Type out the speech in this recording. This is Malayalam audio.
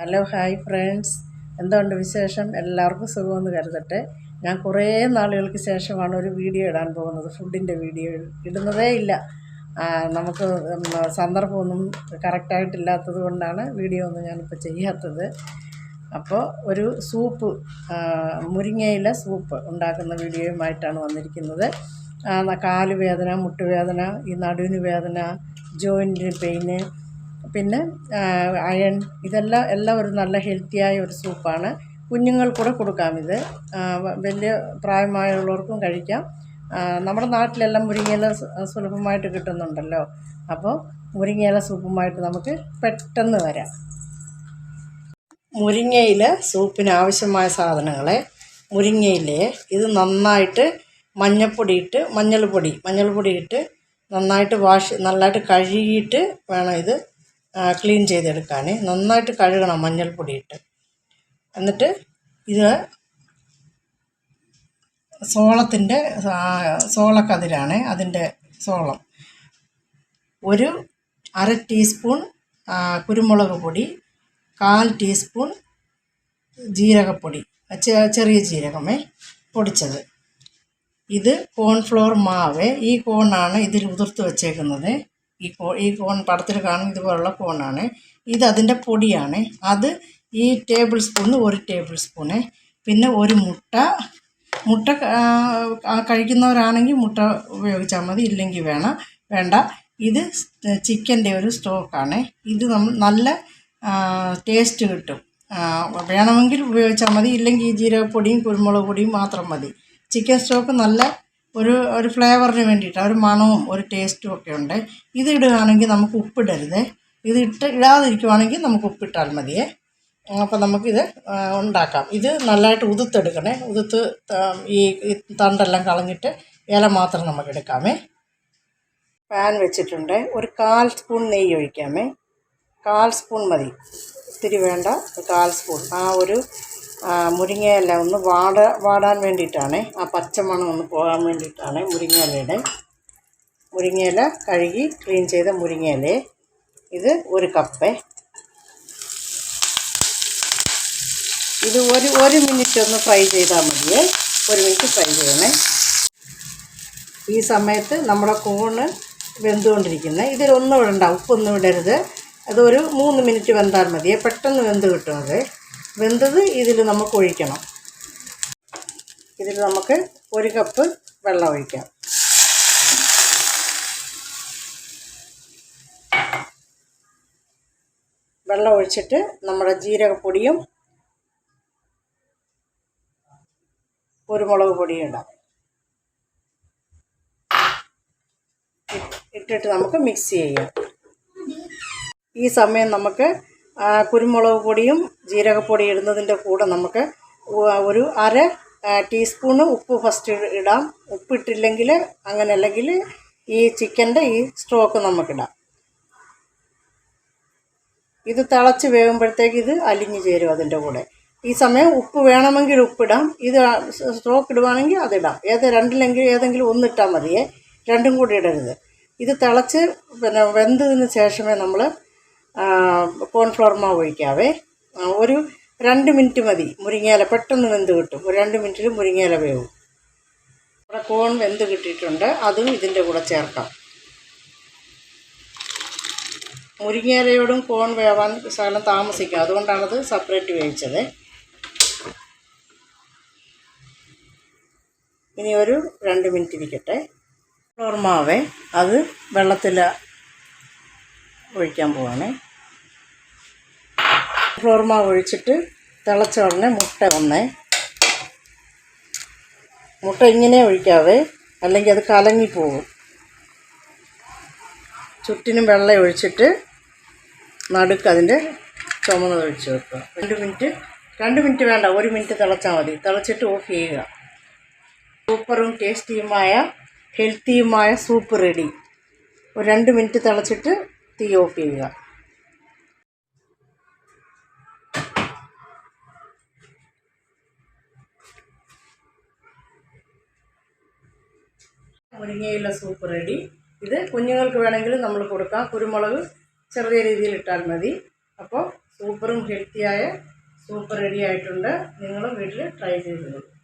ഹലോ ഹായ് ഫ്രണ്ട്സ് എന്തുണ്ട് വിശേഷം? എല്ലാവർക്കും സുഖമെന്ന് കരുതട്ടെ. ഞാൻ കുറേ നാളുകൾക്ക് ശേഷമാണ് ഒരു വീഡിയോ ഇടാൻ പോകുന്നത്. ഫുഡിന്റെ വീഡിയോ ഇടുന്നതേ ഇല്ല. നമുക്ക് സന്ദർഭമൊന്നും കറക്റ്റായിട്ടില്ലാത്തത് കൊണ്ടാണ് വീഡിയോ ഒന്നും ഞാനിപ്പോൾ ചെയ്യാത്തത്. അപ്പോൾ ഒരു സൂപ്പ് മുരിങ്ങയില സൂപ്പ് ഉണ്ടാക്കുന്ന വീഡിയോയുമായിട്ടാണ് വന്നിരിക്കുന്നത്. ആ, ന- കാൽ വേദന മുട്ടുവേദന ഈ നടുവിന് വേദന ജോയിന്റിന് പെയിന് പിന്നെ അയൺ ഇതെല്ലാം എല്ലാം ഒരു നല്ല ഹെൽത്തിയായ ഒരു സൂപ്പാണ്. കുഞ്ഞുങ്ങൾ കൂടെ കൊടുക്കാം ഇത്. വലിയ പ്രായമായുള്ളവർക്കും കഴിക്കാം. നമ്മുടെ നാട്ടിലെല്ലാം മുരിങ്ങയില സുലഭമായിട്ട് കിട്ടുന്നുണ്ടല്ലോ. അപ്പോൾ മുരിങ്ങയില സൂപ്പുമായിട്ട് നമുക്ക് പെട്ടെന്ന് വരാം. മുരിങ്ങയില സൂപ്പിന് ആവശ്യമായ സാധനങ്ങളെ മുരിങ്ങയിലയെ ഇത് നന്നായിട്ട് മഞ്ഞൾപ്പൊടി ഇട്ട് മഞ്ഞൾപ്പൊടി മഞ്ഞൾപ്പൊടി ഇട്ട് നന്നായിട്ട് വാഷ് നന്നായിട്ട് കഴുകിയിട്ട് വേണം ഇത് ക്ലീൻ ചെയ്തെടുക്കാൻ നന്നായിട്ട് കഴുകണം മഞ്ഞൾപ്പൊടി ഇട്ട് എന്നിട്ട് ഇത് സോളത്തിന്റെ സോളക്കതിരാണ് അതിന്റെ സോളം. ഒരു അര ടീസ്പൂൺ കുരുമുളക് പൊടി കാൽ ടീസ്പൂൺ ജീരകപ്പൊടി ചെറിയ ജീരകമേ പൊടിച്ചത്. ഇത് കോൺഫ്ലോർ മാവ് ഈ കോണാണ് ഇതിൽ ഉതിർത്ത് വെച്ചേക്കുന്നത്. ഈ ഫോ ഈ ഫോൺ പടത്തിൽ കാണുന്ന ഇതുപോലുള്ള ഫോണാണ്. ഇത് അതിന്റെ പൊടിയാണ്. അത് ഈ ടേബിൾ സ്പൂണിന് ഒരു ടേബിൾ സ്പൂണ് പിന്നെ ഒരു മുട്ട. മുട്ട കഴിക്കുന്നവരാണെങ്കിൽ മുട്ട ഉപയോഗിച്ചാൽ മതി. ഇല്ലെങ്കിൽ വേണം വേണ്ട. ഇത് ചിക്കന്റെ ഒരു സ്റ്റോക്കാണ്. ഇത് നമ്മൾ നല്ല ടേസ്റ്റ് കിട്ടും. വേണമെങ്കിൽ ഉപയോഗിച്ചാൽ മതി. ഇല്ലെങ്കിൽ ജീരകപ്പൊടിയും കുരുമുളക് പൊടിയും മാത്രം മതി. ചിക്കൻ സ്റ്റോക്ക് നല്ല ഒരു ഒരു ഫ്ലേവറിന് വേണ്ടിയിട്ട് ഒരു മണവും ഒരു ടേസ്റ്റും ഒക്കെ ഉണ്ട്. ഇത് ഇടുകയാണെങ്കിൽ നമുക്ക് ഉപ്പിടരുത്. ഇത് ഇട്ട് ഇടാതിരിക്കുവാണെങ്കിൽ നമുക്ക് ഉപ്പിട്ടാൽ മതിയേ. അപ്പോൾ നമുക്കിത് ഉണ്ടാക്കാം. ഇത് നല്ലതായിട്ട് ഉതുത്തെടുക്കണേ ഉതുത്ത് ഈ തണ്ടെല്ലാം കളഞ്ഞിട്ട് ഇല മാത്രം നമുക്ക് എടുക്കാമേ. പാൻ വെച്ചിട്ടുണ്ട്. ഒരു കാൽ സ്പൂൺ നെയ്യ് ഒഴിക്കാമേ. കാൽ സ്പൂൺ മതി. ഒത്തിരി വേണ്ട കാൽ സ്പൂൺ. ആ ഒരു മുരിങ്ങയില ഒന്ന് വാട വാടാൻ വേണ്ടിയിട്ടാണ്. ആ പച്ചമണം ഒന്ന് പോകാൻ വേണ്ടിയിട്ടാണ് മുരിങ്ങയിലയുടെ. മുരിങ്ങയില കഴുകി ക്ലീൻ ചെയ്ത മുരിങ്ങയില ഇത് ഒരു കപ്പ്. ഇത് ഒരു ഒരു മിനിറ്റ് ഒന്ന് ഫ്രൈ ചെയ്താൽ മതിയേ. ഒരു മിനിറ്റ് ഫ്രൈ ചെയ്യണേ. ഈ സമയത്ത് നമ്മുടെ കൂണ് വെന്തുകൊണ്ടിരിക്കുന്നത് ഇതിലൊന്നും ഇടണ്ട ഉപ്പൊന്നും ഇടരുത്. അതൊരു മൂന്ന് മിനിറ്റ് വെന്താൽ മതിയേ. പെട്ടെന്ന് വെന്ത് കിട്ടും അത്. വെന്തത് ഇതിൽ നമുക്ക് ഒഴിക്കണം. ഇതിൽ നമുക്ക് ഒരു കപ്പ് വെള്ളം ഒഴിക്കാം. വെള്ളം ഒഴിച്ചിട്ട് നമ്മുടെ ജീരകപ്പൊടിയും കുരുമുളക് പൊടിയും ഇടാം. ഇട്ടിട്ട് നമുക്ക് മിക്സ് ചെയ്യാം. ഈ സമയം നമുക്ക് കുരുമുളക് പൊടിയും ജീരകപ്പൊടി ഇടുന്നതിന്റെ കൂടെ നമുക്ക് ഒരു അര ടീസ്പൂണ് ഉപ്പ് ഫസ്റ്റ് ഇടാം. ഉപ്പിട്ടില്ലെങ്കിൽ അങ്ങനെ അല്ലെങ്കിൽ ഈ ചിക്കന്റെ ഈ സ്ട്രോക്ക് നമുക്കിടാം ഇത് തിളച്ച് വേകുമ്പോഴത്തേക്ക് ഇത് അലിഞ്ഞ് ചേരും അതിന്റെ കൂടെ. ഈ സമയം ഉപ്പ് വേണമെങ്കിൽ ഉപ്പിടാം. ഇത് സ്ട്രോക്ക് ഇടുവാണെങ്കിൽ അതിടാം ഏത് രണ്ടിലെങ്കിൽ ഏതെങ്കിലും ഒന്നിട്ടാൽ മതിയേ. രണ്ടും കൂടി ഇടരുത്. ഇത് തിളച്ച് പിന്നെ വെന്തതിന് ശേഷമേ നമ്മൾ കോൺഫ്ലവർ മാവ് ഒഴിക്കാവേ. ഒരു രണ്ട് മിനിറ്റ് മതി. മുരിങ്ങയില പെട്ടെന്ന് വെന്ത് കിട്ടും. ഒരു രണ്ട് മിനിറ്റിൽ മുരിങ്ങയില വേവും. ഇവിടെ കോൺ വെന്ത് കിട്ടിയിട്ടുണ്ട്. അതും ഇതിന്റെ കൂടെ ചേർക്കാം. മുരിങ്ങയിലയോടും കോൺ വേവാൻ സാധനം താമസിക്കും. അതുകൊണ്ടാണത് സെപ്പറേറ്റ് വേവിച്ചത്. ഇനി ഒരു രണ്ട് മിനിറ്റ് ഇരിക്കട്ടെ. ഫ്ലോർ മാവേ അത് വെള്ളത്തിൽ ഒഴിക്കാൻ പോവാണ്. ഫ്ലോർ ഒഴിച്ചിട്ട് തിളച്ച ഉടനെ മുട്ട ഒന്ന് മുട്ട ഇങ്ങനെ ഒഴിക്കാവേ അല്ലെങ്കിൽ അത് കലങ്ങിപ്പോകും ചുറ്റിനും വെള്ളം ഒഴിച്ചിട്ട് നടുക്ക് അതിന്റെ ചുമന്നത് ഒഴിച്ച് വെക്കുക. രണ്ട് മിനിറ്റ് രണ്ട് മിനിറ്റ് വേണ്ട ഒരു മിനിറ്റ് തിളച്ചാൽ മതി. തിളച്ചിട്ട് ഓഫ് ചെയ്യുക. സൂപ്പറും ടേസ്റ്റിയുമായ ഹെൽത്തിയുമായ സൂപ്പ് റെഡി. ഒരു രണ്ട് മിനിറ്റ് തിളച്ചിട്ട് തീ ഓഫ് ചെയ്യുക. മുരിങ്ങയില സൂപ്പ് റെഡി ഇത് കുഞ്ഞുങ്ങൾക്ക് വേണമെങ്കിൽ നമ്മൾ കൊടുക്കാം. കുരുമുളക് ചെറിയ രീതിയിൽ ഇട്ടാൽ മതി. അപ്പോൾ സൂപ്പറും ഹെൽത്തിയായ സൂപ്പ് റെഡി ആയിട്ടുണ്ട്. നിങ്ങളും വീട്ടിൽ ട്രൈ ചെയ്ത് നോക്കും.